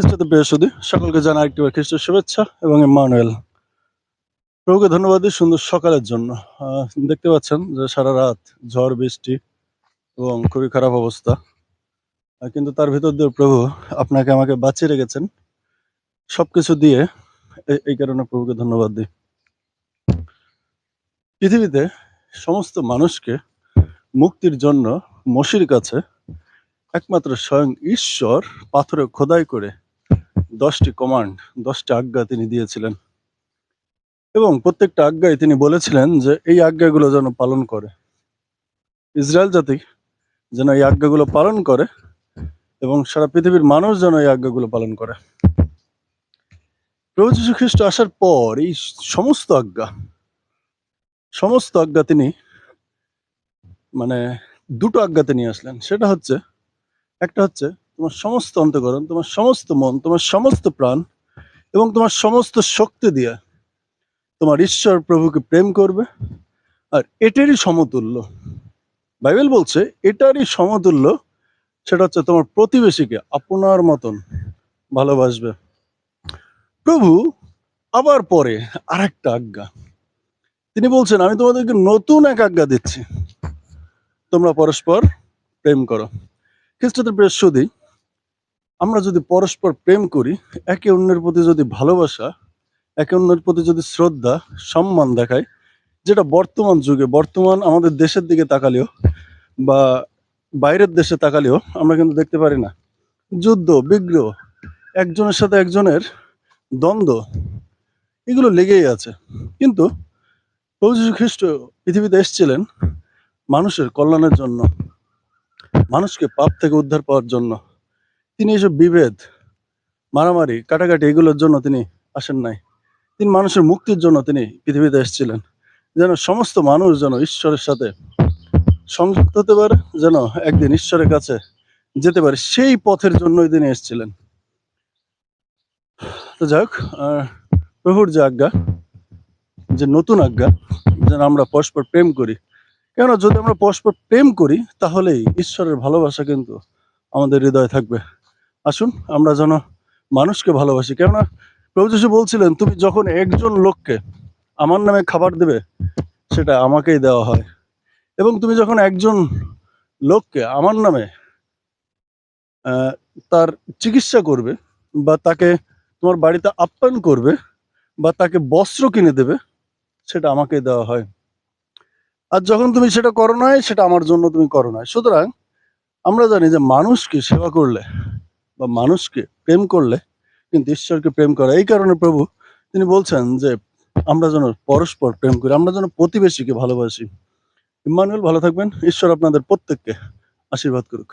খ্রিস্টতে সুদী সকলকে জানা একটিবার খ্রিস্টের শুভেচ্ছা এবং ইমানুয়েল। প্রভুকে ধন্যবাদ দিই সুন্দর সকালের জন্য। দেখতে পাচ্ছেন যে সারা রাত ঝড়, বৃষ্টি এবং খুবই খারাপ অবস্থা। কিন্তু তার ভিতর দিয়ে প্রভু আপনাকে আমাকে বাঁচিয়ে রেখেছেন। সবকিছু দিয়ে এ- এই কারণে প্রভুকে ধন্যবাদ দিই। পৃথিবীতে সমস্ত মানুষকে মুক্তির জন্য মসির কাছে একমাত্র স্বয়ং ঈশ্বর পাথরে খোদাই করে দশটি কমান্ড দশটি আজ্ঞা তিনি দিয়েছিলেন। এবং প্রত্যেকটা আজ্ঞায় তিনি বলেছিলেন যে, এই আজ্ঞাগুলো যেন পালন করে। ইসরায়েল জাতি যেন এই আজ্ঞাগুলো পালন করে এবং সারা পৃথিবীর মানুষ যেন এই আজ্ঞাগুলো পালন করে। প্রভু যীশু খ্রিস্ট আসার পর এই সমস্ত আজ্ঞা সমস্ত আজ্ঞা তিনি মানে দুটো আজ্ঞাতে নিয়ে আসলেন। সেটা হচ্ছে, একটা হচ্ছে তোমার সমস্ত অন্তকরণ, তোমার সমস্ত মন, তোমার সমস্ত প্রাণ এবং তোমার সমস্ত শক্তি দিয়ে তোমার ঈশ্বর প্রভুকে প্রেম করবে আর এটারই সমতুল্য। বাইবেল বলছে, এটারই সমতুল্য সেটা হচ্ছে তোমার প্রতিবেশীকে আপনার মতন ভালোবাসবে। প্রভু আবার পরে আর একটা আজ্ঞা। তিনি বলছেন, আমি তোমাদেরকে নতুন এক আজ্ঞা দিচ্ছি। তোমরা পরস্পর প্রেম করো। খ্রিস্টদের সুদী আমরা যদি পরস্পর প্রেম করি, একে অন্যের প্রতি যদি ভালোবাসা, একে অন্যের প্রতি যদি শ্রদ্ধা, সম্মান দেখায় যেটা বর্তমান যুগে, বর্তমান আমাদের দেশের দিকে তাকালেও বা বাইরের দেশে তাকালেও আমরা কিন্তু দেখতে পারি না। যুদ্ধ, বিগ্রহ, একজনের সাথে একজনের দ্বন্দ্ব, এগুলো লেগেই আছে। কিন্তু প্রভু খ্রিস্ট পৃথিবীতে এসেছিলেন মানুষের কল্যাণের জন্য, মানুষকে পাপ থেকে উদ্ধার পাওয়ার জন্য। তিনি এসব বিভেদ, মারামারি, কাটাকাটি এগুলোর জন্য তিনি আসেন নাই। তিনি মানুষের মুক্তির জন্য তিনি পৃথিবীতে এসেছিলেন। যেন সমস্ত মানুষ যেন ঈশ্বরের সাথে সংযুক্ত হতে পারে, যেন একদিন ঈশ্বরের কাছে যেতে পারে, সেই পথের জন্যই তিনি এসেছিলেন। তো যাই হোক প্রভুর যে আজ্ঞা, যে নতুন আজ্ঞা, যেন আমরা পরস্পর প্রেম করি। কেননা যদি আমরা পরস্পর প্রেম করি, তাহলেই ঈশ্বরের ভালোবাসা কিন্তু আমাদের হৃদয়ে থাকবে। আসুন, আমরা যেন মানুষকে ভালোবাসি। কেননা প্রভু বলছিলেন, তুমি যখন একজন লোককে আমার নামে খাবার দেবে, সেটা আমাকেই দেওয়া হয়। এবং তুমি যখন একজন লোককে আমার নামে তার চিকিৎসা করবে, বা তাকে তোমার বাড়িতে আপ্যায়ন করবে, বা তাকে বস্ত্র কিনে দেবে, সেটা আমাকেই দেওয়া হয়। আর যখন তুমি সেটা করো নাই, সেটা আমার জন্য তুমি করো নাই। সুতরাং আমরা জানি যে মানুষকে সেবা করলে বা মানুষকে প্রেম করলে কিন্তু ঈশ্বরকে প্রেম করা। এই কারণে প্রভু তিনি বলছেন যে, আমরা যেন পরস্পর প্রেম করি, আমরা যেন প্রতিবেশীকে ভালোবাসি। ইম্মানুয়েল, ভালো থাকবেন। ঈশ্বর আপনাদের প্রত্যেককে আশীর্বাদ করুক।